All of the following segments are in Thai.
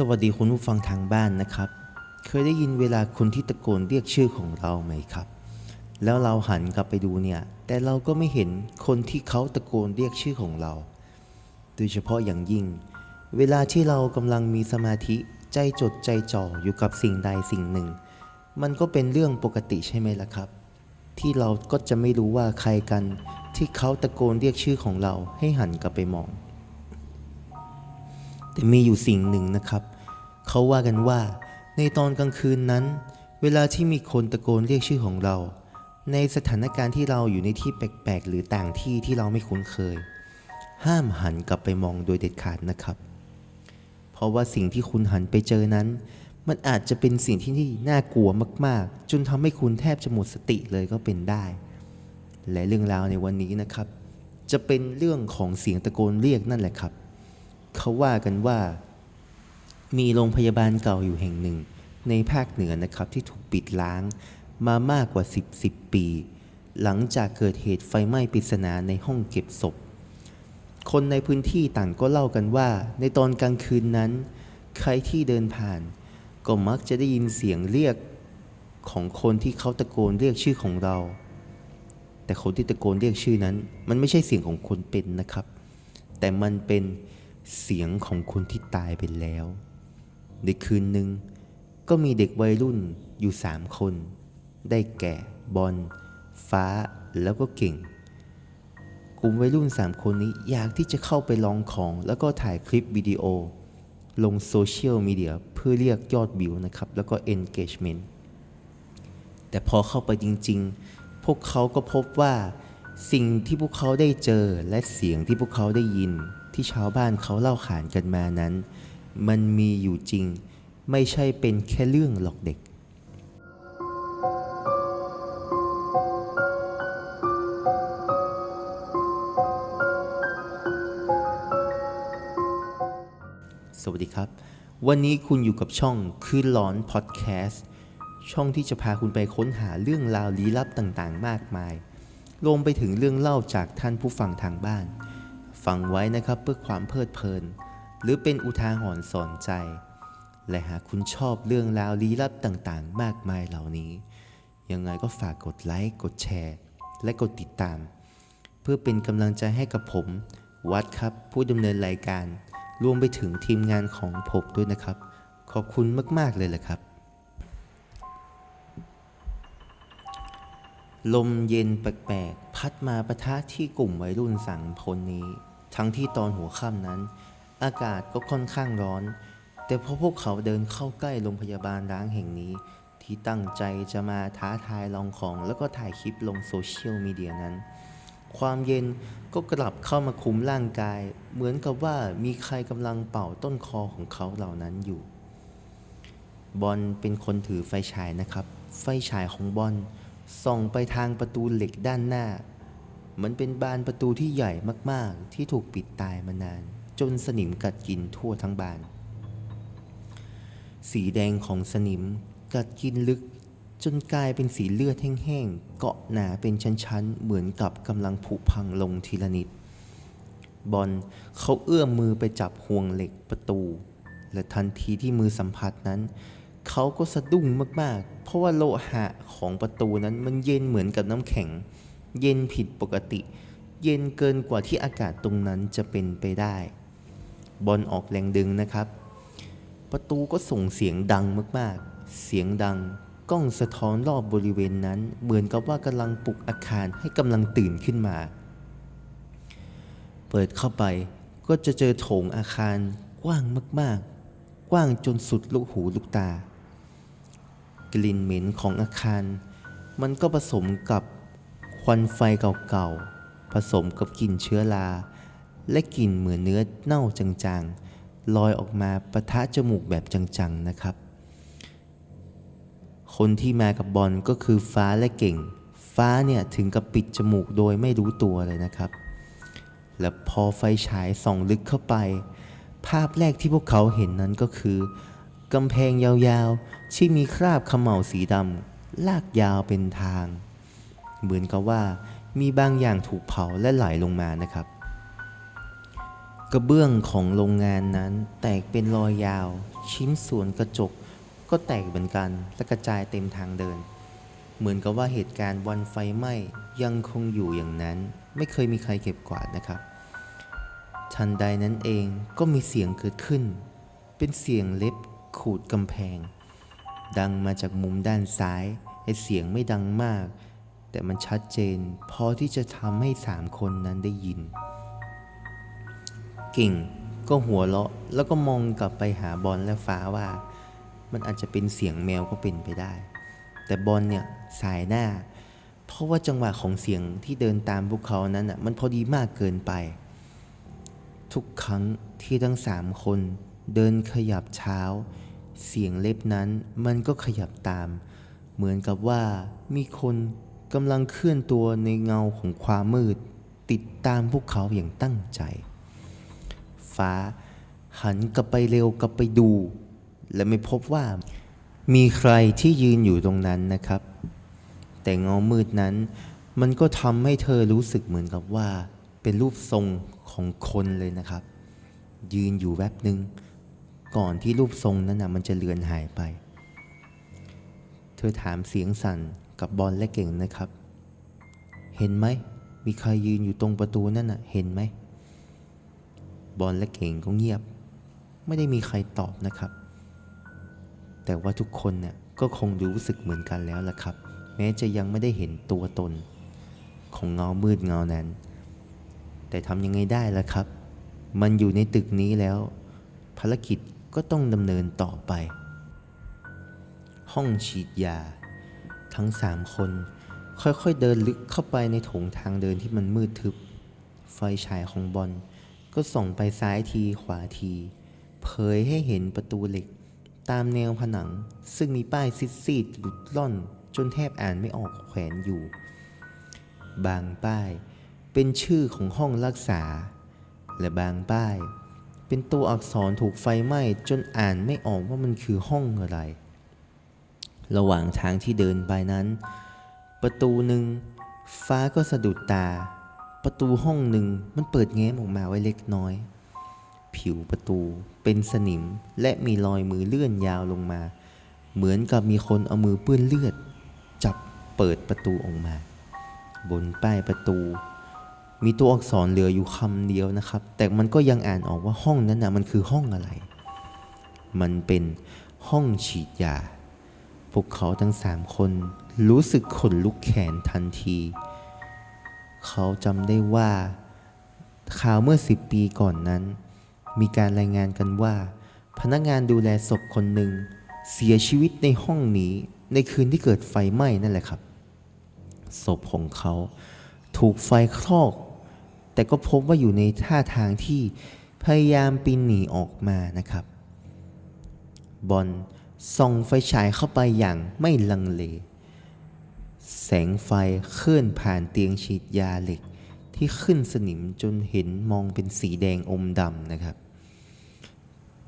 สวัสดีคุณผู้ฟังทางบ้านนะครับ เคยได้ยินเวลาคนที่ตะโกนเรียกชื่อของเราไหมครับ แล้วเราหันกลับไปดูเนี่ย แต่เราก็ไม่เห็นคนที่เขาตะโกนเรียกชื่อของเรา โดยเฉพาะอย่างยิ่ง เวลาที่เรากำลังมีสมาธิใจจดใจจ่ออยู่กับสิ่งใดสิ่งหนึ่ง มันก็เป็นเรื่องปกติใช่ไหมล่ะครับ ที่เราก็จะไม่รู้ว่าใครกันที่เขาตะโกนเรียกชื่อของเราให้หันกลับไปมอง แต่มีอยู่สิ่งหนึ่งนะครับ เขาว่ากันว่า ในตอนกลางคืนนั้น เวลาที่มีคนตะโกนเรียกชื่อของเรา ในสถานการณ์ที่เราอยู่ในที่แปลกๆ หรือต่างที่ที่เราไม่คุ้นเคย ห้ามหันกลับไปมองโดยเด็ดขาดนะครับ เพราะว่าสิ่งที่คุณหันไปเจอนั้น มันอาจจะเป็นสิ่งที่น่ากลัวมากๆ จนทำให้คุณแทบจะหมดสติเลยก็เป็นได้ และเรื่องราวในวันนี้นะครับ จะเป็นเรื่องของเสียงตะโกนเรียกนั่นแหละครับ เขาว่ากันว่า มีโรงพยาบาลเก่าอยู่แห่งหนึ่ง ในภาคเหนือนะครับที่ถูกปิดล้างมามากกว่า 10 10 ปี หลังจากเกิดเหตุไฟไหม้ปริศนาในห้องเก็บศพ คนในพื้นที่ต่างก็เล่ากันว่า ในตอนกลางคืนนั้น ใครที่เดินผ่าน ก็มักจะได้ยินเสียงเรียกของคนที่เขาตะโกนเรียกชื่อของเรา แต่คนที่ตะโกนเรียกชื่อนั้น มันไม่ใช่เสียงของคนเป็นนะครับ แต่มันเป็น เสียงของคนที่ตายไปแล้ว ในคืนหนึ่งก็มีเด็กวัยรุ่นอยู่สามคน ได้แก่บอลฟ้าแล้วก็เก่ง กลุ่มวัยรุ่น3คนนี้อยากที่จะเข้าไปลองของ แล้วก็ถ่ายคลิปวิดีโอ ลงโซเชียลมีเดียเพื่อเรียกยอดวิวนะครับ แล้วก็ engagement แต่พอเข้าไปจริง ๆ พวกเขาก็พบว่าสิ่งที่พวกเขาได้เจอและเสียงที่พวกเขาได้ยิน ที่ชาวบ้านเขาเล่าขานกันมานั้น มันมีอยู่จริง ไม่ใช่เป็นแค่เรื่องหลอกเด็ก สวัสดีครับ วันนี้คุณอยู่กับช่องคืนหลอนพอดแคสต์ช่องที่จะพาคุณไปค้นหาเรื่องราวลี้ลับต่างๆ มากมายรวมไปถึงเรื่องเล่าจากท่านผู้ฟังทางบ้าน ฟังไว้นะครับเพื่อความเพลิดเพลิน หรือเป็นอุทาหรณ์สอนใจ และหากคุณชอบเรื่องราวลี้ลับต่างๆ มากมายเหล่านี้ ยังไงก็ฝากกดไลค์กดแชร์ และกดติดตาม เพื่อเป็นกำลังใจให้กับผม วัดครับผู้ดำเนินรายการ รวมไปถึงทีมงานของผมด้วยนะครับ ขอบคุณมากๆเลยแหละครับ ลมเย็นแปลกๆพัดมาประทะที่กลุ่มวัยรุ่นสังคนนี้ ทั้งที่ตอนหัวค่ำนั้น อากาศก็ค่อนข้างร้อน แต่พอพวกเขาเดินเข้าใกล้โรงพยาบาลร้างแห่งนี้ ที่ตั้งใจจะมาท้าทายลองของแล้วก็ถ่ายคลิปลงโซเชียลมีเดียนั้น ความเย็นก็กลับเข้ามาคุมร่างกาย เหมือนกับว่ามีใครกำลังเป่าต้นคอของเขาเหล่านั้นอยู่ บอลเป็นคนถือไฟฉายนะครับ ไฟฉายของบอลส่องไปทางประตูเหล็กด้านหน้า มันเป็นบานประตูที่ใหญ่มากๆ ที่ถูกปิดตายมานาน จนสนิมกัดกินทั่วทั้งบาน สีแดงของสนิมกัดกินลึก จนกลายเป็นสีเลือดแห้งๆ เกาะหนาเป็นชั้นๆ เหมือนกับกำลังผุพังลงทีละนิด บอลเขาเอื้อมมือไปจับห่วงเหล็กประตู และทันทีที่มือสัมผัสนั้นเขาก็สะดุ้งมากๆ เพราะว่าโลหะของประตูนั้นมันเย็นเหมือนกับน้ำแข็ง เย็นผิดปกติ เย็นเกินกว่าที่อากาศตรงนั้นจะเป็นไปได้ บอลออกแรงดึงนะครับ ประตูก็ส่งเสียงดังมากๆ เสียงดังกล้องสะท้อนรอบบริเวณนั้น เหมือนกับว่ากำลังปลุกอาคารให้กำลังตื่นขึ้นมา เปิดเข้าไปก็จะเจอโถงอาคารกว้างมากๆ กว้างจนสุดลูกหูลูกตา กลิ่นเหม็นของอาคาร มันก็ผสมกับ ควันไฟเก่าๆ ผสมกับกลิ่นเชื้อราและกลิ่นเหมือนเนื้อเน่าจางๆ ลอยออกมาประทะจมูกแบบจังๆนะครับ คนที่มากับบอลก็คือฟ้าและเก่ง ฟ้าเนี่ยถึงกับปิดจมูกโดยไม่รู้ตัวเลยนะครับ และพอไฟฉายส่องลึกเข้าไป ภาพแรกที่พวกเขาเห็นนั้นก็คือกำแพงยาวๆ ที่มีคราบขม่าสีดำลากยาวเป็นทาง เหมือนกับว่ามีบางอย่างถูกเผาและไหลลงมานะครับ กระเบื้องของโรงงานนั้นแตกเป็นรอยยาว ชิ้นส่วนกระจกก็แตกเหมือนกันและกระจายเต็มทางเดิน เหมือนกับว่าเหตุการณ์วันไฟไหม้ยังคงอยู่อย่างนั้น ไม่เคยมีใครเก็บกวาดนะครับ ทันใดนั้นเองก็มีเสียงเกิดขึ้น เป็นเสียงเล็บขูดกำแพง ดังมาจากมุมด้านซ้ายไอเสียงไม่ดังมาก แต่มันชัดเจน พอที่จะทำให้สามคนนั้นได้ยิน กิ่งก็หัวเราะแล้วก็มองกลับไปหาบอลและฟ้าว่า มันอาจจะเป็นเสียงแมวก็เป็นไปได้ แต่บอลเนี่ยสายหน้า เพราะว่าจังหวะของเสียงที่เดินตามพวกเขานั้นอะมันพอดีมากเกินไป ทุกครั้งที่ทั้งสามคนเดินขยับเท้า เสียงเล็บนั้นมันก็ขยับตาม เหมือนกับว่ามีคน กำลังเคลื่อนตัวในเงาของความมืด ติดตามพวกเขาอย่างตั้งใจ ฟ้าหันกลับไปเร็วกลับไปดู และไม่พบว่ามีใครที่ยืนอยู่ตรงนั้นนะครับ แต่เงามืดนั้น มันก็ทำให้เธอรู้สึกเหมือนกับว่า เป็นรูปทรงของคนเลยนะครับ ยืนอยู่แวบหนึ่งก่อนที่รูปทรงนั้นนะมันจะเลือนหายไป เธอถามเสียงสั่น กับบอลและเก่งนะครับ เห็นไหม มีใครยืนอยู่ตรงประตูนั่นน่ะ เห็นไหม บอลและเก่งก็เงียบ ไม่ได้มีใครตอบนะครับ แต่ว่าทุกคนเนี่ยก็คงรู้สึกเหมือนกันแล้วล่ะครับ แม้จะยังไม่ได้เห็นตัวตน ของเงามืดเงานั้น แต่ทำยังไงได้ล่ะครับ มันอยู่ในตึกนี้แล้ว ภารกิจก็ต้องดำเนินต่อไป ห้องฉีดยา ทั้งสามคน ค่อยๆเดินลึกเข้าไปในโถงทางเดินที่มันมืดทึบ ไฟฉายของบอลก็ส่องไปซ้ายทีขวาที เผยให้เห็นประตูเหล็ก ตามแนวผนัง ซึ่งมีป้ายซีดๆหลุดล่อนจนแทบอ่านไม่ออกแขวนอยู่ บางป้ายเป็นชื่อของห้องรักษา และบางป้าย เป็นตัวอักษรถูกไฟไหม้จนอ่านไม่ออกว่ามันคือห้องอะไร ระหว่างทางที่เดินไปนั้น ประตูหนึ่งฟ้าก็สะดุดตา ประตูห้องหนึ่งมันเปิดแง้มออกมาไว้เล็กน้อย ผิวประตูเป็นสนิมและมีรอยมือเลื่อนยาวลงมา เหมือนกับมีคนเอามือเปื้อนเลือด จับเปิดประตูออกมา บนป้ายประตู มีตัวอักษรเหลืออยู่คำเดียวนะครับ แต่มันก็ยังอ่านออกว่าห้องนั้นนะมันคือห้องอะไร มันเป็นห้องฉีดยา วกเขาทั้งสามคนรู้สึกขนลุกแขนทันที เขาจำได้ว่าข่าวเมื่อสิบปีก่อนนั้น มีการรายงานกันว่า พนักงานดูแลศพคนหนึ่ง เสียชีวิตในห้องนี้ในคืนที่เกิดไฟไหม้นั่นแหละครับ ศพของเขาถูกไฟคลอก แต่ก็พบว่าอยู่ในท่าทางที่พยายามปีนหนีออกมานะครับ บอล ส่องไฟฉายเข้าไปอย่างไม่ลังเล แสงไฟเคลื่อนผ่านเตียงฉีดยาเหล็ก ที่ขึ้นสนิมจนเห็นมองเป็นสีแดงอมดำนะครับ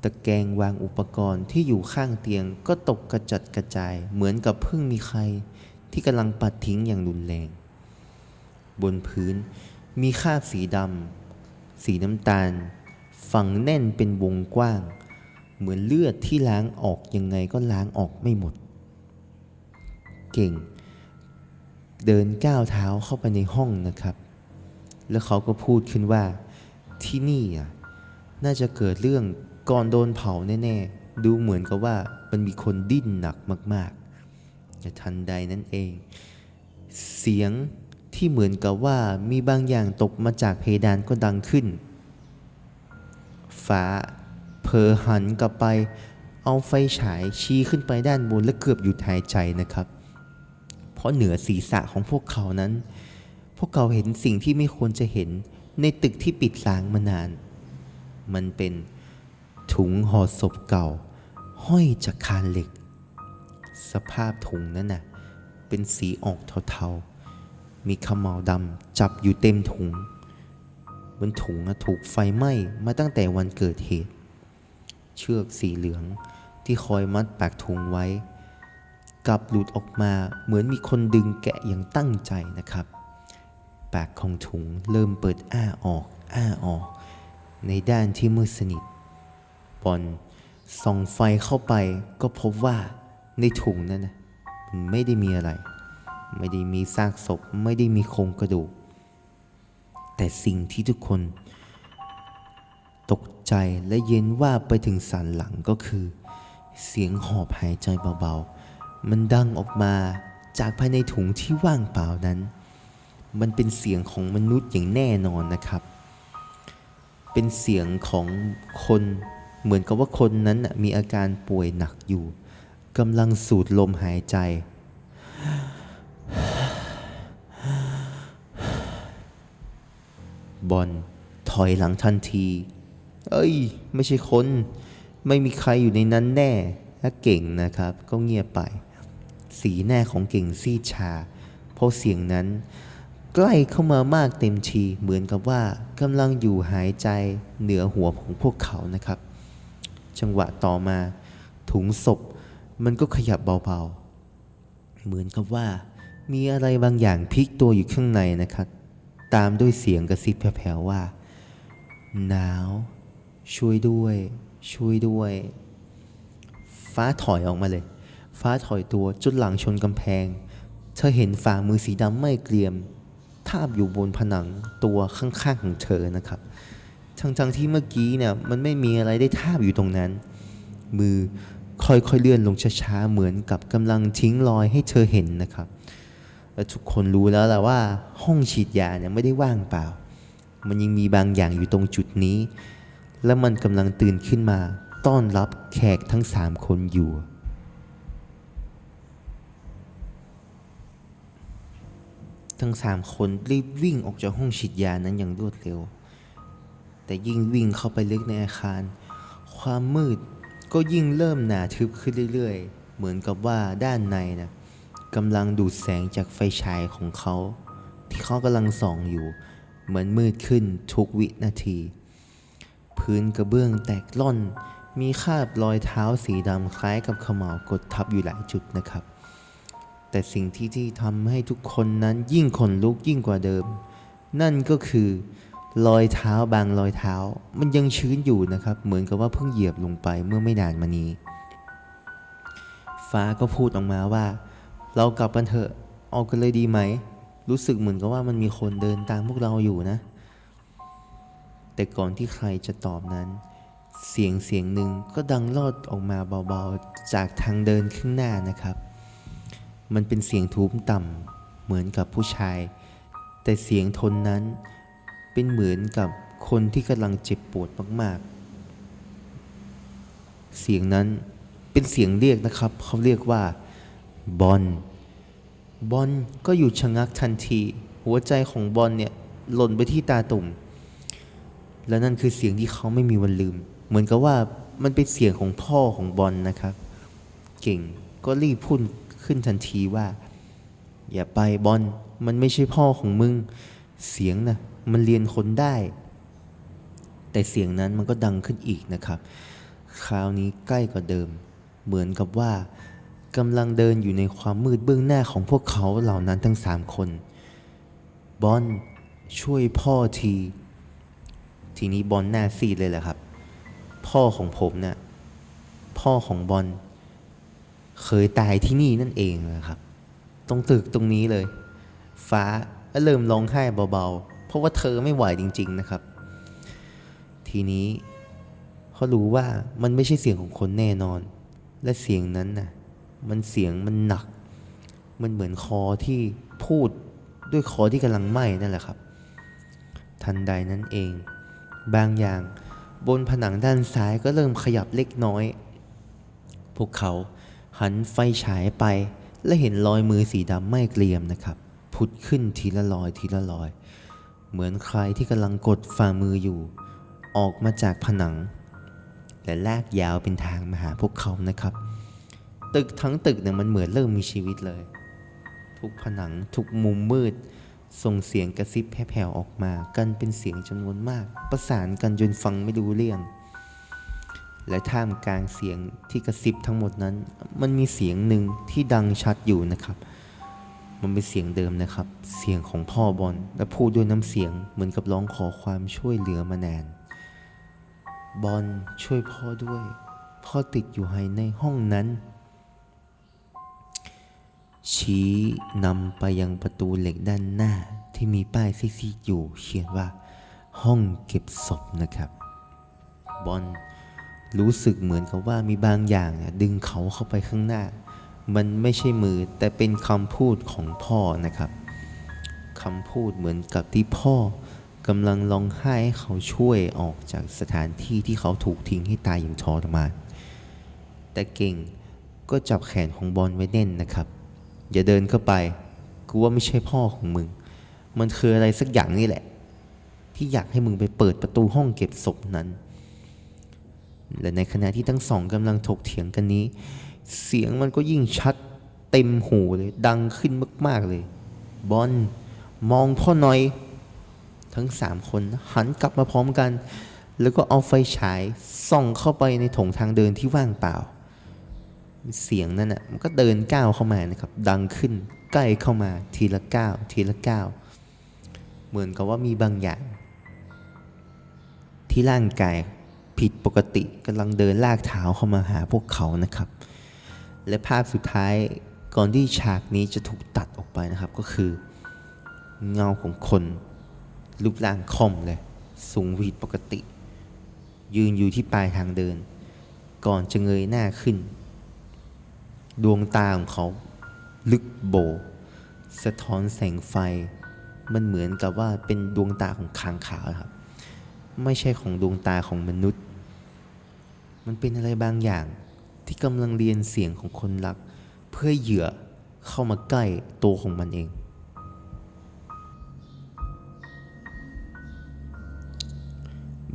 ตะแกรงวางอุปกรณ์ที่อยู่ข้างเตียงก็ตกกระจัดกระจาย เหมือนกับเพิ่งมีใครที่กำลังปัดทิ้งอย่างรุนแรง บนพื้นมีคราบสีดำสีน้ำตาล ฝังแน่นเป็นวงกว้าง เหมือนเลือดที่ล้างออกยังไงก็ล้างออกไม่หมด เก่ง เดินก้าวเท้าเข้าไปในห้องนะครับ แล้วเขาก็พูดขึ้นว่าที่นี่อะน่าจะเกิดเรื่องก่อนโดนเผาแน่ๆ ดูเหมือนกับว่ามันมีคนดิ้นหนักมากๆแต่ทันใดนั้นเอง เสียงที่เหมือนกับว่ามีบางอย่างตกมาจากเพดานก็ดังขึ้น ฟ้า เพอหันกลับไป เอาไฟฉายชี้ขึ้นไปด้านบนและเกือบหยุดหายใจนะครับ เพราะเหนือศีรษะของพวกเขานั้น พวกเขาเห็นสิ่งที่ไม่ควรจะเห็นในตึกที่ปิดล้างมานาน มันเป็นถุงห่อศพเก่า ห้อยจากคานเหล็ก สภาพถุงนั้นน่ะเป็นสีออกเทาๆ มีขมเหลาดำจับอยู่เต็มถุงบนถุงถูกไฟไหม้มาตั้งแต่วันเกิดเหตุ เชือกสีเหลือง ที่คอยมัดปากถุงไว้ กลับหลุดออกมาเหมือนมีคนดึงแกะอย่างตั้งใจนะครับ ปากของถุงเริ่มเปิดอ้าออก อ้าออก ในด้านที่มืดสนิทบอลส่องไฟเข้าไปก็พบว่าในถุงนั้นนะมันไม่ได้มีอะไร ไม่ได้มีซากศพ ไม่ได้มีโครงกระดูก แต่สิ่งที่ทุกคน ตกใจและเย็นว่าไปถึงสันหลังก็คือ เสียงหอบหายใจเบาๆ มันดังออกมาจากภายในถุงที่ว่างเปล่านั้น มันเป็นเสียงของมนุษย์อย่างแน่นอนนะครับ เป็นเสียงของคนเหมือนกับว่าคนนั้นมีอาการป่วยหนักอยู่กำลังสูดลมหายใจ บอลถอยหลังทันที เอ้ย ไม่ใช่คน ไม่มีใครอยู่ในนั้นแน่และเก่งนะครับ ก็เงียบไป สีหน้าของเก่งซีชา เพราะเสียงนั้น ใกล้เข้ามามากเต็มทีเหมือนกับว่ากำลังอยู่หายใจเหนือหัวของพวกเขานะครับ จังหวะต่อมา ถุงศพมันก็ขยับเบาๆ เหมือนกับว่า มีอะไรบางอย่างพลิกตัวอยู่ข้างในนะครับ ตามด้วยเสียงกระซิบแผ่วๆว่า หนาว ช่วยด้วย ช่วยด้วย ฟ้าถอยออกมาเลย ฟ้าถอยตัวจนหลังชนกำแพง เธอเห็นฝ่ามือสีดำไม่เกรียมทาบอยู่บนผนังตัวข้างๆของเธอนะครับทั้งๆที่เมื่อกี้เนี่ยมันไม่มีอะไรได้ทาบอยู่ตรงนั้น มือค่อยๆเลื่อนลงช้าๆเหมือนกับกำลังทิ้งรอยให้เธอเห็นนะครับและทุกคนรู้แล้วแหละว่าห้องฉีดยาเนี่ยไม่ได้ว่างเปล่า มันยังมีบางอย่างอยู่ตรงจุดนี้ และมันกำลังตื่นขึ้นมา ต้อนรับแขกทั้งสามคนอยู่ ทั้งสามคนรีบวิ่งออกจากห้องฉีดยานั้นอย่างรวดเร็ว แต่ยิ่งวิ่งเข้าไปลึกในอาคาร ความมืดก็ยิ่งเริ่มหนาทึบขึ้นเรื่อยๆ เหมือนกับว่าด้านในนะกำลังดูดแสงจากไฟฉายของเขา ที่เขากำลังส่องอยู่ เหมือนมืดขึ้นทุกวินาที พื้นกระเบื้องแตกล่อน มีคราบรอยเท้าสีดำคล้ายกับขม่าวกดทับอยู่หลายจุดนะครับ แต่สิ่งที่ที่ทำให้ทุกคนนั้นยิ่งขนลุกยิ่งกว่าเดิม นั่นก็คือรอยเท้าบางรอยเท้า มันยังชื้นอยู่นะครับ เหมือนกับว่าเพิ่งเหยียบลงไปเมื่อไม่นานมานี้ ฟ้าก็พูดออกมาว่า เรากลับกันเถอะออกกันเลยดีไหม รู้สึกเหมือนกับว่ามันมีคนเดินตามพวกเราอยู่นะ แต่ก่อนที่ใครจะตอบนั้น เสียงเสียงหนึ่งก็ดังลอดออกมาเบาๆ จากทางเดินข้างหน้านะครับ มันเป็นเสียงทุ้มต่ำเหมือนกับผู้ชาย แต่เสียงทนนั้นเป็นเหมือนกับคนที่กำลังเจ็บปวดมากๆ เสียงนั้นเป็นเสียงเรียกนะครับ เขาเรียกว่าบอลบอลก็หยุดชะงักทันที หัวใจของบอลเนี่ยหล่นไปที่ตาตุ่ม และนั่นคือเสียงที่เขาไม่มีวันลืม เหมือนกับว่ามันเป็นเสียงของพ่อของบอลนะครับ เก่งก็รีบพูดขึ้นทันทีว่า อย่าไปบอลมันไม่ใช่พ่อของมึง เสียงนะมันเรียนคนได้ แต่เสียงนั้นมันก็ดังขึ้นอีกนะครับ คราวนี้ใกล้กว่าเดิม เหมือนกับว่ากำลังเดินอยู่ในความมืดเบื้องหน้าของพวกเขาเหล่านั้นทั้งสามคน บอลช่วยพ่อที ทีนี้บอลหน้าซีดเลยแหละครับ พ่อของผมเนะ่ะพ่อของบอลเคยตายที่นี่นั่นเองนะครับ ตรงตึกตรงนี้เลย ฟ้าเริ่มร้องไห้เบาๆ เพราะว่าเธอไม่ไหวจริง ๆนะครับ ทีนี้เขารู้ว่ามันไม่ใช่เสียงของคนแน่นอน และเสียงนั้นน่ะมันเสียงมันหนัก มันเหมือนคอที่พูดด้วยคอที่กำลังไหม้นั่นแหละครับ ทันใดนั้นเอง บางอย่าง บนผนังด้านซ้ายก็เริ่มขยับเล็กน้อย พวกเขาหันไฟฉายไปและเห็นรอยมือสีดำไม่เกรียมนะครับ ผุดขึ้นทีละรอยทีละรอย เหมือนใครที่กำลังกดฝ่ามืออยู่ ออกมาจากผนัง และลากยาวเป็นทางมาหาพวกเขานะครับ ตึกทั้งตึกเนี่ยมันเหมือนเริ่มมีชีวิตเลย ทุกผนังทุกมุมมืด ส่งเสียงกระซิบแผ่วๆออกมา กันเป็นเสียงจำนวนมาก ประสานกันจนฟังไม่รู้เรื่อง และท่ามกลางเสียงที่กระซิบทั้งหมดนั้น มันมีเสียงหนึ่งที่ดังชัดอยู่นะครับ มันเป็นเสียงเดิมนะครับ เสียงของพ่อบอลและพูดด้วยน้ำเสียงเหมือนกับร้องขอความช่วยเหลือมานานบอลช่วยพ่อด้วย พ่อติดอยู่ภายในห้องนั้น ชี้นำไปยังประตูเหล็กด้านหน้าที่มีป้ายซีดๆอยู่เขียนว่า ห้องเก็บศพนะครับ บอลรู้สึกเหมือนกับว่ามีบางอย่างเนี่ยดึงเขาเข้าไปข้างหน้า มันไม่ใช่มือแต่เป็นคำพูดของพ่อนะครับคำพูดเหมือนกับที่พ่อกำลังร้องไห้ให้เขาช่วยออกจากสถานที่ที่เขาถูกทิ้งให้ตายอย่างทรมานแต่เก่งก็จับแขนของบอลไว้แน่นนะครับ อย่าเดินเข้าไป กูว่าไม่ใช่พ่อของมึง มันคืออะไรสักอย่างนี่แหละ ที่อยากให้มึงไปเปิดประตูห้องเก็บศพนั้น และในขณะที่ทั้งสองกำลังถกเถียงกันนี้ เสียงมันก็ยิ่งชัดเต็มหูเลยดังขึ้นมากๆเลย บอลมองพ่อหน่อย ทั้งสามคนหันกลับมาพร้อมกัน แล้วก็เอาไฟฉายส่องเข้าไปในถงทางเดินที่ว่างเปล่า เสียงนั้นอะมันก็เดินก้าวเข้ามานะครับ ดังขึ้นใกล้เข้ามาทีละก้าวทีละก้าวเหมือนกับว่ามีบางอย่าง ที่ร่างกายผิดปกติกำลังเดินลากเท้าเข้ามาหาพวกเขานะครับ และภาพสุดท้ายก่อนที่ฉากนี้จะถูกตัดออกไปนะครับก็คือ เงาของคนรูปร่างคอมเลยสูงผิดปกติ ยืนอยู่ที่ปลายทางเดิน ก่อนจะเงยหน้าขึ้น ดวงตาของเขาลึกโบ สะท้อนแสงไฟ มันเหมือนกับว่าเป็นดวงตาของค้างคาวครับ ไม่ใช่ของดวงตาของมนุษย์ มันเป็นอะไรบางอย่างที่กำลังเรียนเสียงของคนรัก เพื่อเหยื่อเข้ามาใกล้ตัวของมันเอง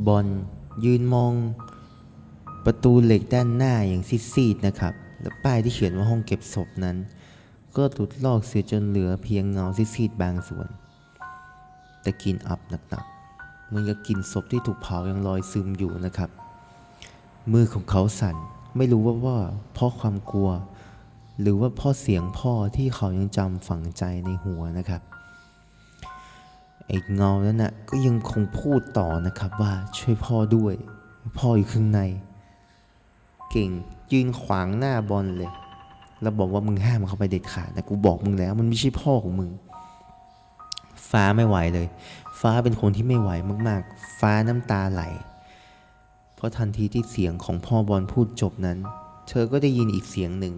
บอลยืนมองประตูเหล็กด้านหน้าอย่างซีดๆนะครับ และป้ายที่เขียนว่าห้องเก็บศพนั้น ก็หลุดลอกเสียจนเหลือเพียงเงาซีดๆบางส่วน แต่กลิ่นอับหนักๆเหมือนกับกลิ่นศพที่ถูกเผายังลอยซึมอยู่นะครับ มือของเขาสั่นไม่รู้ว่าว่าเพราะความกลัว หรือว่าเพ่อเสียงพ่อที่เขายังจำฝังใจในหัวนะครับไอ้เงานั้นน่ะก็ยังคงพูดต่อนะครับว่าช่วยพ่อด้วย พ่ออยู่ข้างใน เก่งยืนขวางหน้าบอลเลย แล้วบอกว่ามึงห้ามเข้าไปเด็ดขาดนะกูบอกมึงแล้ว มันไม่ใช่พ่อของมึง ฟ้าไม่ไหวเลย ฟ้าเป็นคนที่ไม่ไหวมากๆ ฟ้าน้ำตาไหล เพราะทันทีที่เสียงของพ่อบอลพูดจบนั้น เธอก็ได้ยินอีกเสียงหนึ่ง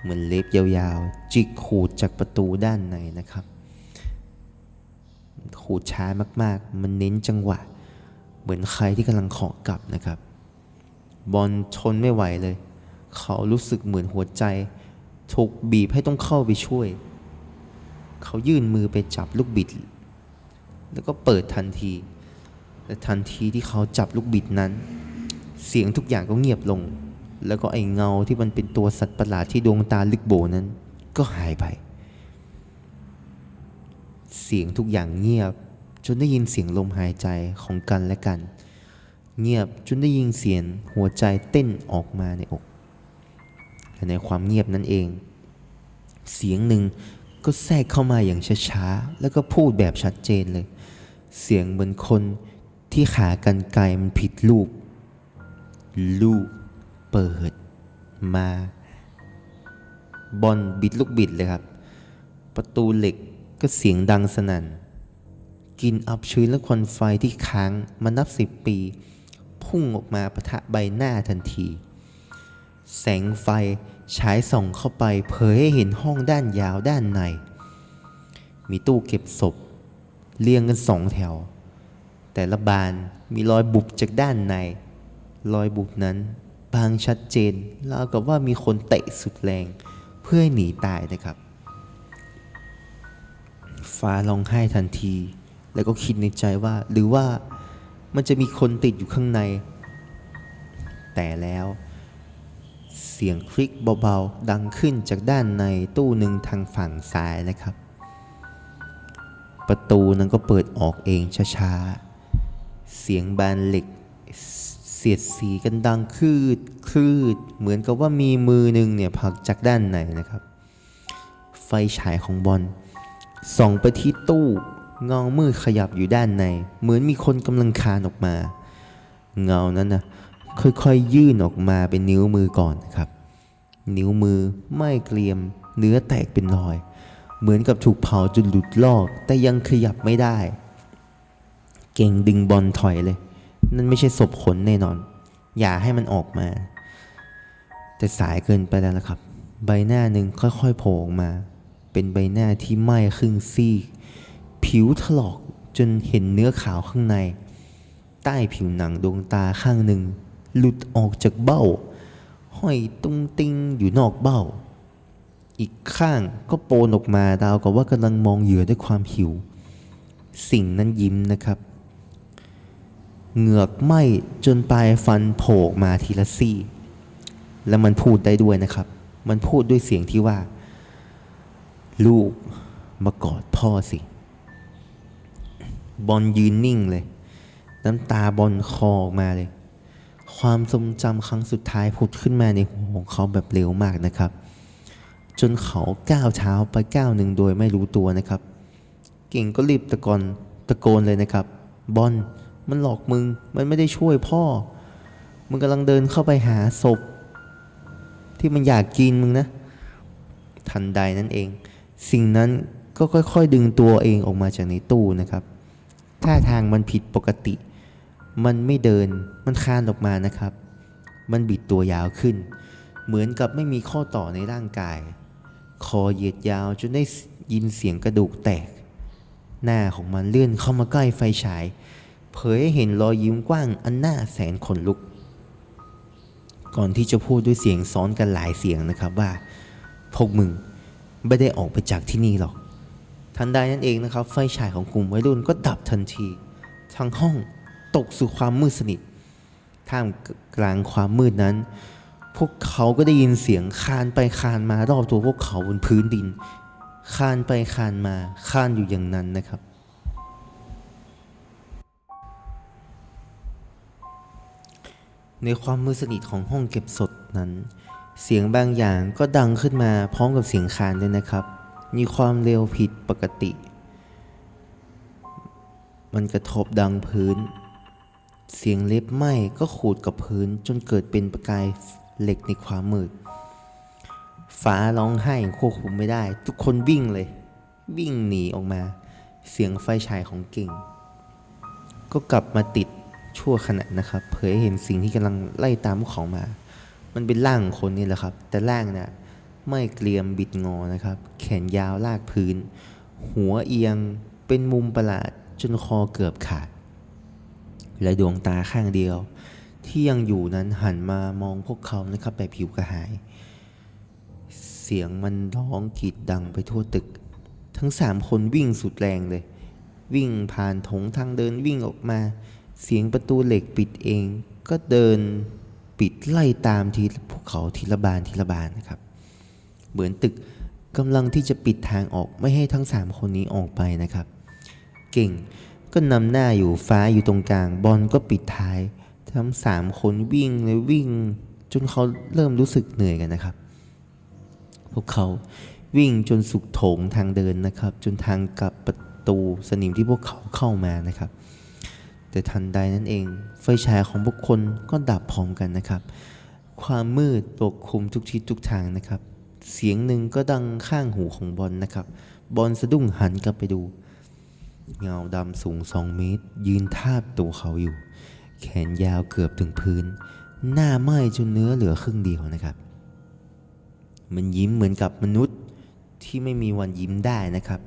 เหมือนเล็บยาวๆ จิกขูดจากประตูด้านในนะครับ ขูดช้ามากๆ มันเน้นจังหวะ เหมือนใครที่กำลังขอกลับนะครับ บอลทนไม่ไหวเลย เขารู้สึกเหมือนหัวใจ ถูกบีบให้ต้องเข้าไปช่วย เขายื่นมือไปจับลูกบิด แล้วก็เปิดทันทีและทันทีที่เขาจับลูกบิดนั้น เสียงทุกอย่างก็เงียบลง แล้วก็ไอ้เงาที่มันเป็นตัวสัตว์ประหลาดที่ดวงตาลึกโบนั้น ก็หายไป เสียงทุกอย่างเงียบ จนได้ยินเสียงลมหายใจของกันและกัน เงียบจนได้ยินเสียงหัวใจเต้นออกมาในอกและในความเงียบนั้นเอง เสียงหนึ่งก็แทรกเข้ามาอย่างช้าๆ แล้วก็พูดแบบชัดเจนเลย เสียงเหมือนคนที่ขากรรไกรมันผิดรูปลูกเปิดมาบอลบิดลูกบิดเลยครับ ประตูเหล็กก็เสียงดังสนั่น กินอับชื้นและควันไฟที่ค้างมานับสิบปี พุ่งออกมาประทะใบหน้าทันที แสงไฟฉายส่องเข้าไปเผยให้เห็นห้องด้านยาวด้านใน มีตู้เก็บศพ เรียงกันสองแถว แต่ละบานมีรอยบุบจากด้านใน รอยบุบนั้นบางชัดเจนราวกับว่ามีคนเตะสุดแรง เพื่อหนีตายนะครับ ฟ้าร้องไห้ทันที แล้วก็คิดในใจว่าหรือว่า มันจะมีคนติดอยู่ข้างใน แต่แล้ว เสียงคลิกเบาๆ ดังขึ้นจากด้านในตู้หนึ่งทางฝั่งซ้ายนะครับ ประตูนั้นก็เปิดออกเองช้าๆ เสียงบานเหล็กเสียดสีกันดังคืดคืด เหมือนกับว่ามีมือหนึ่งเนี่ยผลักจากด้านในนะครับ ไฟฉายของบอลส่องไปที่ตู้ เงามืดขยับอยู่ด้านใน เหมือนมีคนกำลังคานออกมา เงานั้นนะค่อยๆยื่นออกมาเป็นนิ้วมือก่อนนะครับ นิ้วมือไม่เกรียม เนื้อแตกเป็นรอย เหมือนกับถูกเผาจนหลุดลอก แต่ยังขยับไม่ได้ เก่งดึงบอลถอยเลย นั่นไม่ใช่ศพขนแน่นอน อย่าให้มันออกมา แต่สายเกินไปแล้วละครับ ใบหน้าหนึ่งค่อยๆโผล่ออกมา เป็นใบหน้าที่ไหม้ครึ่งซีก ผิวถลอกจนเห็นเนื้อขาวข้างใน ใต้ผิวหนังดวงตาข้างหนึ่ง หลุดออกจากเบ้า ห้อยตุ้งติ้งอยู่นอกเบ้า อีกข้างก็โปนออกมาดาวกับว่ากำลังมองเหยื่อด้วยความหิว สิ่งนั้นยิ้มนะครับ เหงือกไหม้จนปลายฟันโผล่ออกมาทีละซี่ แล้วมันพูดได้ด้วยนะครับ มันพูดด้วยเสียงที่ว่า ลูกมากอดพ่อสิ บอลยืนนิ่งเลย น้ำตาบอลคอออกมาเลย ความทรงจำครั้งสุดท้ายผุดขึ้นมาในหัวของเขาแบบเร็วมากนะครับ จนเขาก้าวเท้าไปก้าวหนึ่งโดยไม่รู้ตัวนะครับ เก่งก็รีบตะโกนตะโกนเลยนะครับ บอลมันหลอกมึง มันไม่ได้ช่วยพ่อ มึงกำลังเดินเข้าไปหาศพ ที่มันอยากกินมึงนะ ทันใดนั่นเอง สิ่งนั้นก็ค่อย ๆ ดึงตัวเองออกมาจากในตู้นะครับ ท่าทางมันผิดปกติ มันไม่เดิน มันคลานออกมานะครับ มันบิดตัวยาวขึ้น เหมือนกับไม่มีข้อต่อในร่างกาย คอเหยียดยาวจนได้ยินเสียงกระดูกแตก หน้าของมันเลื่อนเข้ามาใกล้ไฟฉาย เผยให้เห็นรอยยิ้มกว้างอันน่าแสนขนลุก ก่อนที่จะพูดด้วยเสียงซ้อนกันหลายเสียงนะครับว่า พวกมึงไม่ได้ออกไปจากที่นี่หรอก ทันใดนั่นเองนะครับ ไฟฉายของกลุ่มวัยรุ่นก็ดับทันที ทั้งห้องตกสู่ความมืดสนิท ท่ามกลางความมืดนั้น พวกเขาก็ได้ยินเสียงคานไปคานมารอบตัวพวกเขาบนพื้นดิน คานไปคานมาคานอยู่อย่างนั้นนะครับในความมืดสนิทของห้องเก็บศพนั้น เสียงบางอย่างก็ดังขึ้นมาพร้อมกับเสียงคานด้วยนะครับ มีความเร็วผิดปกติ มันกระทบดังพื้น เสียงเล็บไหม้ก็ขูดกับพื้นจนเกิดเป็นประกายเหล็กในความมืด ฟ้าร้องไห้ควบคุมไม่ได้ ทุกคนวิ่งเลย วิ่งหนีออกมา เสียงไฟฉายของเก่ง ก็กลับมาติดชั่วขณะนะครับ เผยเห็นสิ่งที่กำลังไล่ตามพวกเขามา มันเป็นร่างคนนี่แหละครับ แต่ร่างน่ะ ไม่เกรียมบิดงอนะครับ แขนยาวลากพื้น หัวเอียงเป็นมุมประหลาดจนคอเกือบขาด และดวงตาข้างเดียว ที่ยังอยู่นั้นหันมามองพวกเขานะครับแบบผิวกระหาย เสียงมันร้องกรีดดังไปทั่วตึก ทั้งสามคนวิ่งสุดแรงเลย วิ่งผ่านถงทางเดินวิ่งออกมา เสียงประตูเหล็กปิดเอง ก็เดินปิดไล่ตามทีพวกเขาทีละบานทีละบานนะครับ เหมือนตึกกำลังที่จะปิดทางออกไม่ให้ทั้งสามคนนี้ออกไปนะครับ เก่งก็นำหน้าอยู่ฟ้าอยู่ตรงกลาง บอลก็ปิดท้าย ทั้งสามคนวิ่งเลยวิ่ง จนเขาเริ่มรู้สึกเหนื่อยกันนะครับ พวกเขาวิ่งจนสุดโถงทางเดินนะครับ จนทางกลับประตูสนิมที่พวกเขาเข้ามานะครับ แต่ทันใดนั้นเอง ไฟฉายของพวกคนก็ดับพร้อมกันนะครับ ความมืดปกคลุมทุกทิศทุกทางนะครับ เสียงหนึ่งก็ดังข้างหูของบอลนะครับ บอลสะดุ้งหันกลับไปดู เงาดำสูงสองเมตร ยืนทาบตัวเขาอยู่ แขนยาวเกือบถึงพื้น หน้าไหม้จนเนื้อเหลือครึ่งเดียวนะครับ มันยิ้มเหมือนกับมนุษย์ที่ไม่มีวันยิ้มได้นะครับ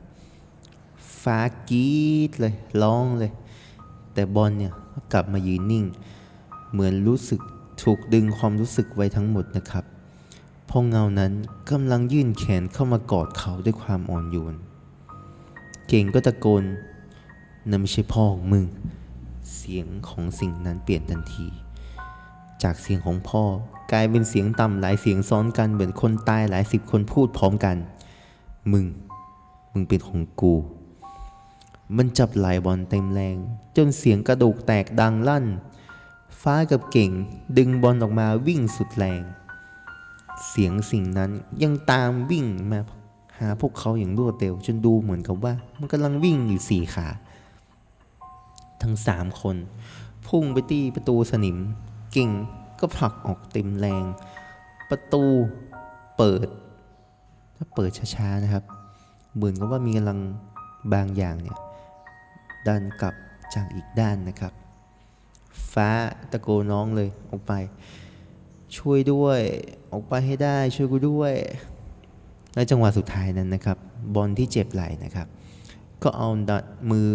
ฟ้ากีดเลยร้องเลย แต่บอลเนี่ยก็กลับมายืนนิ่ง เหมือนรู้สึกถูกดึงความรู้สึกไว้ทั้งหมดนะครับ เพราะเงานั้นกำลังยื่นแขนเข้ามากอดเขาด้วยความอ่อนโยน เก่งก็ตะโกนนั่นไม่ใช่พ่อของมึง เสียงของสิ่งนั้นเปลี่ยนทันที จากเสียงของพ่อกลายเป็นเสียงต่ำหลายเสียงซ้อนกันเหมือนคนตายหลายสิบคนพูดพร้อมกัน มึง มึงเป็นของกู มันจับไหลบอลเต็มแรง จนเสียงกระดูกแตกดังลั่น ฟ้ากับเก่งดึงบอลออกมาวิ่งสุดแรง เสียงสิ่งนั้นยังตามวิ่งมาหาพวกเขาอย่างรวดเร็วจนดูเหมือนกับว่า มันกำลังวิ่งอยู่สี่ขา ทั้งสามคน พุ่งไปตีประตูสนิม กิ่งก็ผลักออกเต็มแรง ประตูเปิด ถ้าเปิดช้าๆนะครับ เหมือนกับว่ามีกำลังบางอย่างเนี่ยดันกลับจากอีกด้านนะครับ ฟ้าตะโกนน้องเลยออกไป ช่วยด้วย ออกไปให้ได้ช่วยกูด้วยในจังหวะสุดท้ายนั้นนะครับ บอลที่เจ็บไหลนะครับ ก็เอาดันมือ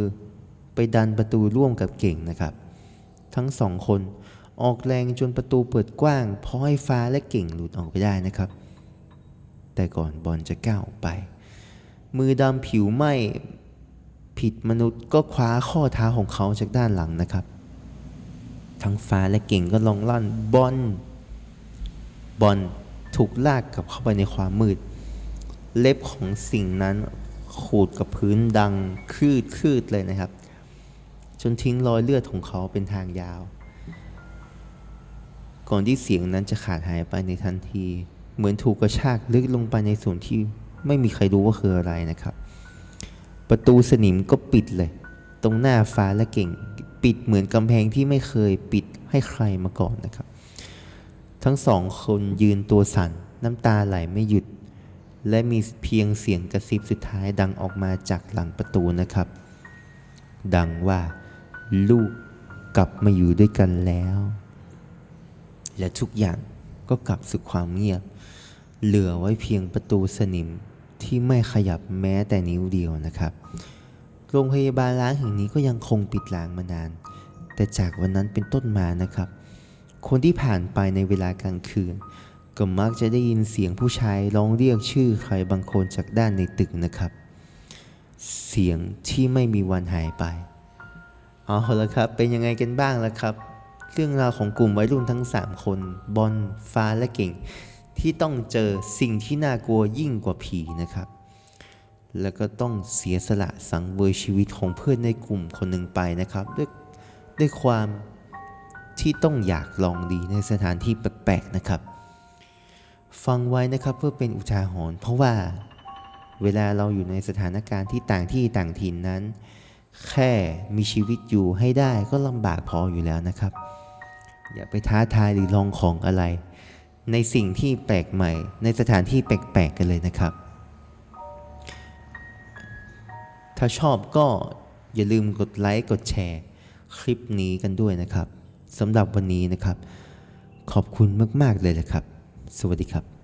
ไปดันประตูร่วมกับเก่งนะครับ ทั้งสองคนออกแรงจนประตูเปิดกว้างพราะให้ฟ้าและเก่งหลุดออกไปได้นะครับ แต่ก่อนบอลจะก้าวออกไป มือดำผิวไหมผิดมนุษย์ก็คว้าข้อเท้าของเขาจากด้านหลังนะครับ ทั้งฟ้าและเก่งก็ลองลั่นบอล บอลถูกลากกลับเข้าไปในความมืด เล็บของสิ่งนั้นขูดกับพื้นดังคืดคืดเลยนะครับ จนทิ้งรอยเลือดของเขาเป็นทางยาว ก่อนที่เสียงนั้นจะขาดหายไปในทันที เหมือนถูกกระชากลึกลงไปในส่วนที่ไม่มีใครรู้ว่าคืออะไรนะครับ ประตูสนิมก็ปิดเลย ตรงหน้าฟ้าและเก่ง ปิดเหมือนกำแพงที่ไม่เคยปิดให้ใครมาก่อนนะครับ ทั้งสองคนยืนตัวสั่นน้ำตาไหลไม่หยุด และมีเพียงเสียงกระซิบสุดท้ายดังออกมาจากหลังประตูนะครับ ดังว่าลูกกลับมาอยู่ด้วยกันแล้ว และทุกอย่างก็กลับสู่ความเงียบ เหลือไว้เพียงประตูสนิมที่ไม่ขยับแม้แต่นิ้วเดียวนะครับ โรงพยาบาลล้างแห่งนี้ก็ยังคงปิดล้างมานาน แต่จากวันนั้นเป็นต้นมานะครับ คนที่ผ่านไปในเวลากลางคืน ก็มักจะได้ยินเสียงผู้ชายร้องเรียกชื่อใครบางคนจากด้านในตึกนะครับ เสียงที่ไม่มีวันหายไป เอาละครับ เป็นยังไงกันบ้างล่ะครับ เรื่องราวของกลุ่มวัยรุ่นทั้ง 3 คน บอลฟ้าและเก่ง ที่ต้องเจอสิ่งที่น่ากลัวยิ่งกว่าผีนะครับแล้วก็ต้องเสียสละสังเวยชีวิตของเพื่อนในกลุ่มคนหนึ่งไปนะครับ ด้วยด้วยความ ที่ต้องอยากลองดีในสถานที่แปลกๆนะครับ ฟังไว้นะครับเพื่อเป็นอุทาหรณ์เพราะว่าเวลาเราอยู่ในสถานการณ์ที่ต่างที่ต่างถิ่นนั้น แค่มีชีวิตอยู่ให้ได้ก็ลำบากพออยู่แล้วนะครับ อย่าไปท้าทายหรือลองของอะไร ในสิ่งที่แปลกใหม่ ในสถานที่แปลกๆกันเลยนะครับ ถ้าชอบก็อย่าลืมกดไลค์กดแชร์ คลิปนี้กันด้วยนะครับ สำหรับวันนี้นะครับ ขอบคุณมาก ๆ เลยนะครับ สวัสดีครับ